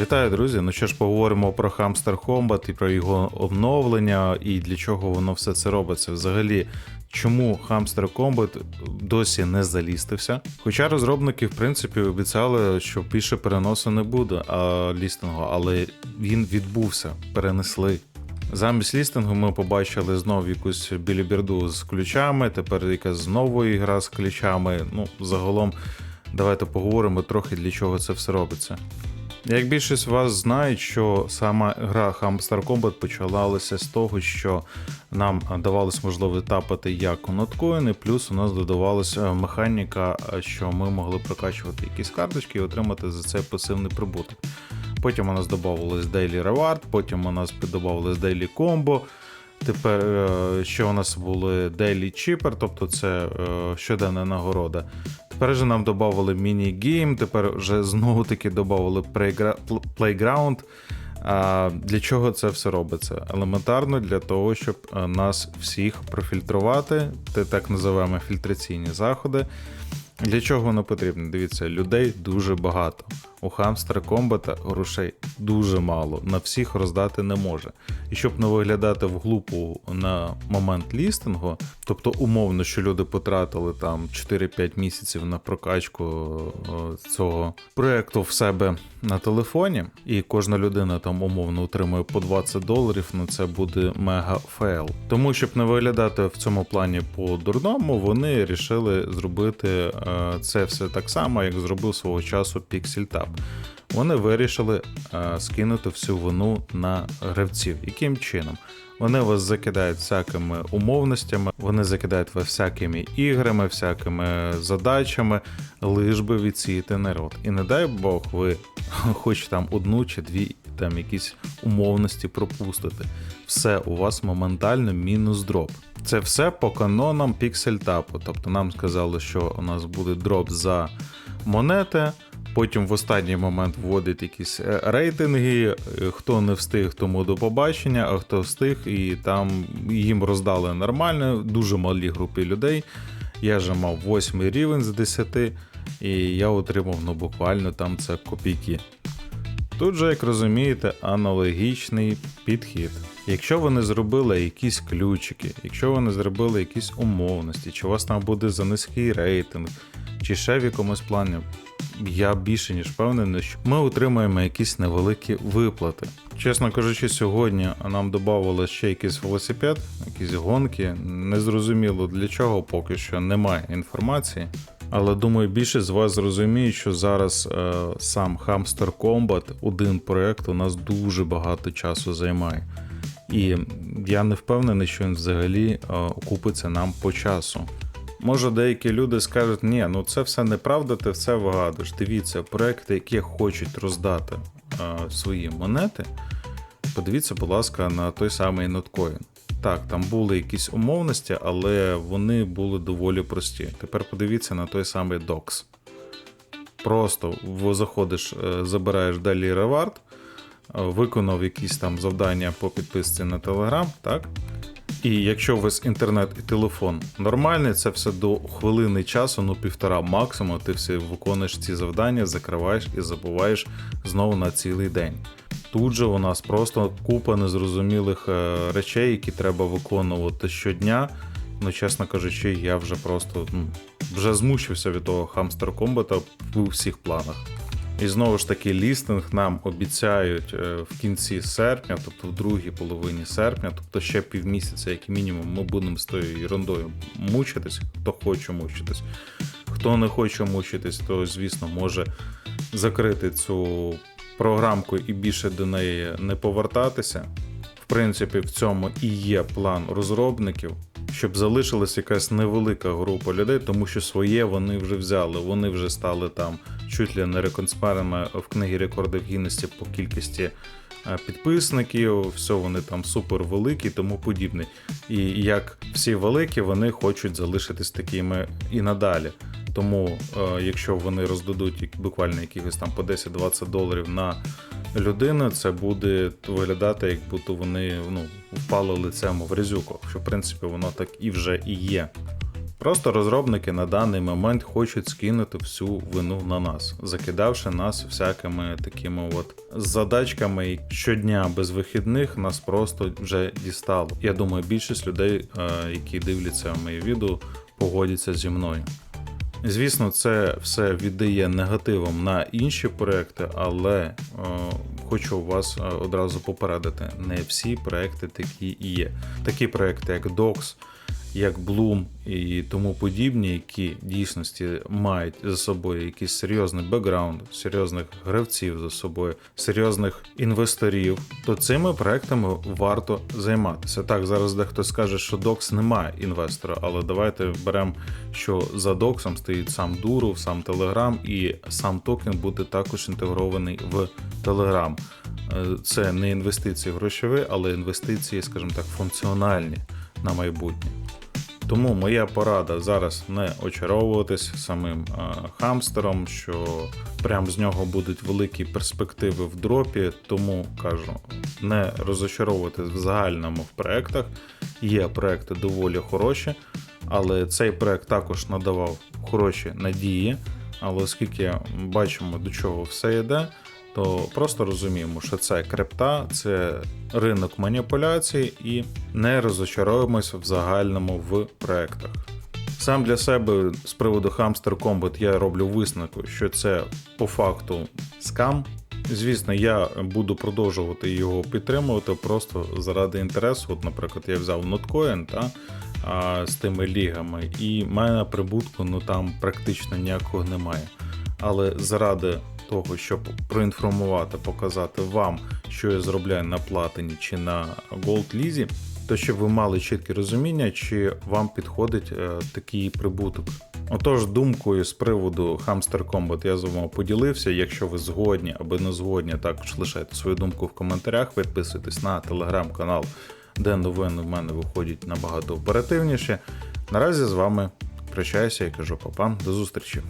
Вітаю, друзі! Ну що ж, поговоримо про Hamster Combat і про його обновлення, і для чого воно все це робиться. Взагалі, чому Hamster Combat досі не залістився? Хоча розробники, в принципі, обіцяли, що більше переносу не буде а, лістингу, але він відбувся, перенесли. Замість лістингу ми побачили знову якусь біліберду з ключами, тепер якась знову ігра з ключами. Ну, загалом, давайте поговоримо трохи для чого це все робиться. Як більшість вас знають, що сама гра Hamster Combat почалася з того, що нам давалось можливість тапати як у ноткоїни, плюс у нас додавалася механіка, що ми могли прокачувати якісь карточки і отримати за це пасивний прибуток. Потім у нас додавалось Daily Reward, потім у нас додавалось Daily Combo. Тепер е, ще у нас були Daily Chipper, тобто це е, щоденна нагорода. Тепер же нам додали міні-гейм, тепер вже знову таки додали плейграунд. А Для чого це все робиться? Елементарно для того, щоб е, нас всіх профільтрувати, це так називаємо фільтраційні заходи. Для чого воно потрібно? Дивіться, людей дуже багато. У хамстера комбата грошей дуже мало, на всіх роздати не може. І щоб не виглядати в глупу на момент лістингу, тобто умовно, що люди потратили там 4-5 місяців на прокачку цього проекту в себе на телефоні, і кожна людина там умовно отримує по 20 доларів, ну це буде мега фейл. Тому щоб не виглядати в цьому плані по дурному, вони вирішили зробити е, це все так само, як зробив свого часу PixelTab вони вирішили е, скинути всю вину на гравців. Яким чином? Вони вас закидають всякими умовностями, вони закидають вас всякими іграми, всякими задачами, лиш би відсіяти народ. І не дай Бог, ви хоч там одну чи дві там якісь умовності пропустите. Все у вас моментально мінус дроп. Це все по канонам піксель-тапу. Тобто нам сказали, що у нас буде дроп за монети. Потім в останній момент вводить якісь е, рейтинги. Е, хто не встиг, тому до побачення, а хто встиг, і там їм роздали нормально, дуже малі групи людей. Я же мав 8 рівень з 10, і я отримав ну, буквально там це копійки. Тут же, як розумієте, аналогічний підхід. Якщо вони зробили якісь ключики, якщо вони зробили якісь умовності, чи у вас там буде за низький рейтинг, чи ще в якомусь плані, я більше ніж впевнений, що ми отримаємо якісь невеликі виплати. Чесно кажучи, сьогодні нам додавали ще якийсь велосипед, якісь гонки. Незрозуміло для чого поки що немає інформації. Але думаю, більше з вас зрозуміють, що зараз е, сам Hamster Combat, один проект, у нас дуже багато часу займає. І я не впевнений, що він взагалі е, окупиться нам по часу. Може, деякі люди скажуть, ні, ну це все неправда, ти все вигадуєш. Дивіться, проекти, які хочуть роздати а, свої монети, подивіться, будь ласка, на той самий ноткоін. Так, там були якісь умовності, але вони були доволі прості. Тепер подивіться на той самий DOX. Просто заходиш, е, забираєш далі ревард, е, виконав якісь там завдання по підписці на Telegram, так? І якщо у вас інтернет і телефон нормальний, це все до хвилини часу, ну півтора максимум, ти все виконуєш ці завдання, закриваєш і забуваєш знову на цілий день. Тут же у нас просто купа незрозумілих е, речей, які треба виконувати щодня. Ну, чесно кажучи, я вже просто ну, вже змучився від того хамстер комбата в усіх планах. І знову ж таки, лістинг нам обіцяють е, в кінці серпня, тобто в другій половині серпня, тобто ще півмісяця, як мінімум, ми будемо з тою ерундою мучитись, хто хоче мучитись. Хто не хоче мучитись, то, звісно, може закрити цю програмку і більше до неї не повертатися. В принципі, в цьому і є план розробників щоб залишилась якась невелика група людей, тому що своє вони вже взяли. Вони вже стали там чуть ли не реконспарами в книгі рекордів гідності по кількості е, підписників, все вони там супер великі, тому подібне. І як всі великі, вони хочуть залишитись такими і надалі. Тому, е, якщо вони роздадуть буквально якихось там по 10-20 доларів на людину, це буде виглядати, як будто вони ну, впали лицем в резюку, що в принципі воно так і вже і є. Просто розробники на даний момент хочуть скинути всю вину на нас, закидавши нас всякими такими от задачками і щодня без вихідних нас просто вже дістало. Я думаю, більшість людей, е, які дивляться мої відео, погодяться зі мною. Звісно, це все віддає негативом на інші проекти, але е, хочу вас е, одразу попередити: не всі проекти такі і є. Такі проекти, як Docs, як Bloom і тому подібні, які дійсності мають за собою якийсь серйозний бекграунд, серйозних гравців за собою, серйозних інвесторів, то цими проектами варто займатися. Так, зараз дехто скаже, що Docs немає інвестора, але давайте беремо, що за Docs стоїть сам Duru, сам Telegram, і сам токен буде також інтегрований в. Е, Це не інвестиції грошові, але інвестиції, скажімо так, функціональні на майбутнє. Тому моя порада зараз не очаровуватись самим е, хамстером, що прям з нього будуть великі перспективи в дропі. Тому кажу, не розочаровуватись в загальному в проектах. Є проекти доволі хороші, але цей проект також надавав хороші надії. Але оскільки бачимо, до чого все йде, то просто розуміємо, що це крипта, це ринок маніпуляцій і не розочаровуємось в загальному в проектах. Сам для себе з приводу Hamster Combat я роблю висновку, що це по факту скам. Звісно, я буду продовжувати його підтримувати просто заради інтересу. От, наприклад, я взяв Notcoin з тими лігами, і в мене прибутку ну там практично ніякого немає. Але заради того, щоб проінформувати, показати вам, що я зробляю на платині чи на Gold Лізі, то щоб ви мали чітке розуміння, чи вам підходить е, такий прибуток. Отож, думкою з приводу Hamster Combat я з вами поділився. Якщо ви згодні або не згодні, також лишайте свою думку в коментарях, підписуйтесь на телеграм-канал, де новини в мене виходять набагато оперативніше. Наразі з вами прощаюся і кажу папа, до зустрічі.